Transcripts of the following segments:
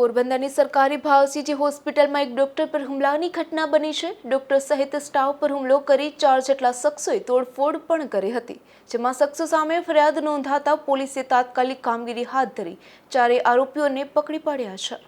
પોરબંદરની સરકારી ભાવસીજી હોસ્પિટલમાં એક ડોક્ટર પર હુમલાની ઘટના બની છે. ડોક્ટર સહિત સ્ટાફ પર હુમલો કરી ચાર જેટલા શખ્સોએ તોડફોડ પણ કરી હતી, જેમાં શખ્સો સામે ફરિયાદ નોંધાતા પોલીસે તાત્કાલિક કામગીરી હાથ ધરી. ચારેય આરોપીઓને પકડી પાડ્યા છે.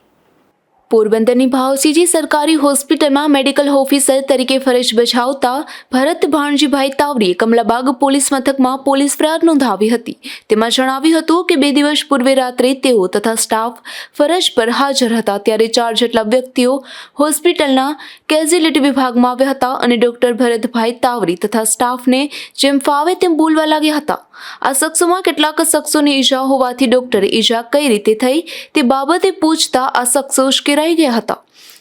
પોરબંદરની ભાવસીજી સરકારી હોસ્પિટલમાં મેડિકલ ઓફિસર તરીકે ફરજ બજાવતા ભરત ભાણજીભાઈ તાવડીએ કમલાબાગ પોલીસ મથકમાં પોલીસ ફરિયાદ નોંધાવી હતી. તેમાં જણાવ્યું હતું કે બે દિવસ પૂર્વે રાત્રે તેઓ તથા સ્ટાફ ફરજ પર હાજર હતા ત્યારે ચાર જેટલા વ્યક્તિઓ હોસ્પિટલના કેઝ્યુલિટી વિભાગમાં આવ્યા હતા અને ડોક્ટર ભરતભાઈ તાવરી તથા સ્ટાફને જેમ ફાવે તેમ બોલવા લાગ્યા હતા. આ શખ્સોમાં કેટલાક શખ્સોને ઈજા હોવાથી ડોક્ટરે ઈજા કઈ રીતે થઈ તે બાબતે પૂછતા આ શખ્સો ઉશ્કેરાઈ ગયા હતા,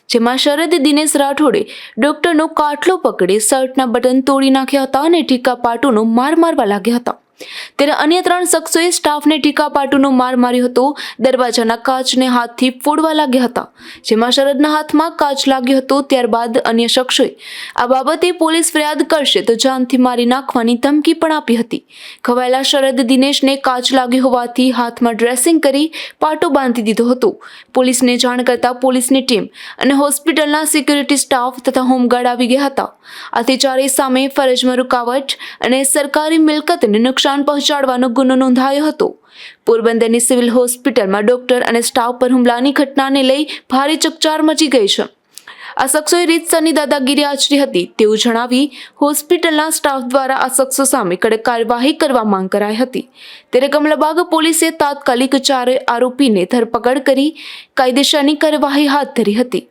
જેમાં શરદ, દિનેશ રાઠોડે ડોક્ટરનો કાટલો પકડી શર્ટના બટન તોડી નાખ્યા હતા અને ટીકા પાટોનો માર મારવા લાગ્યા હતા. ત્યારે અન્ય ત્રણ શખ્સોએ સ્ટાફને ટીકા પાટુનો માર માર્યો હતો. દરવાજાના કાચને હાથથી ફોડવા લાગ્યા હતા. જેમાં શરદના હાથમાં કાચ લાગ્યો હતો ત્યારબાદ અન્ય શખ્સોએ આ બાબતે પોલીસ ફરિયાદ કરશે તો જાનથી મારી નાખવાની ધમકી પણ આપી હતી. ખવાયેલા શરદ દિનેશને કાચ લાગ્યો હોવાથી હાથમાં ડ્રેસિંગ કરી પાટો બાંધી દીધો હતો. પોલીસને જાણ કરતા પોલીસની ટીમ અને હોસ્પિટલના સિક્યુરિટી સ્ટાફ તથા હોમગાર્ડ આવી ગયા હતા. આથી ચારેય સામે ફરજમાં રૂકાવટ અને સરકારી મિલકતને નુકસાન પહોંચાડવાનો ગુનો નોંધાયો હતો. પોરબંદરની સિવિલ હોસ્પિટલમાં ડોક્ટર અને સ્ટાફ પર હુમલાની ઘટનાને લઈ ભારે ચકચાર મચી ગઈ છે. આ શખ્સોએ રીતસરની દાદાગીરી આચરી હતી તેવું જણાવી હોસ્પિટલના સ્ટાફ દ્વારા આ શખ્સો સામે કડક કાર્યવાહી કરવા માંગ કરાઈ હતી. ત્યારે કમલાબાગ પોલીસે તાત્કાલિક ચારે આરોપીને ધરપકડ કરી કાયદેસરની કાર્યવાહી હાથ ધરી હતી.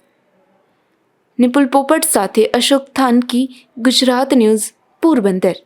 નિપુલ પોપટ સાથે અશોક થાનકી, ગુજરાત ન્યૂઝ, પોરબંદર.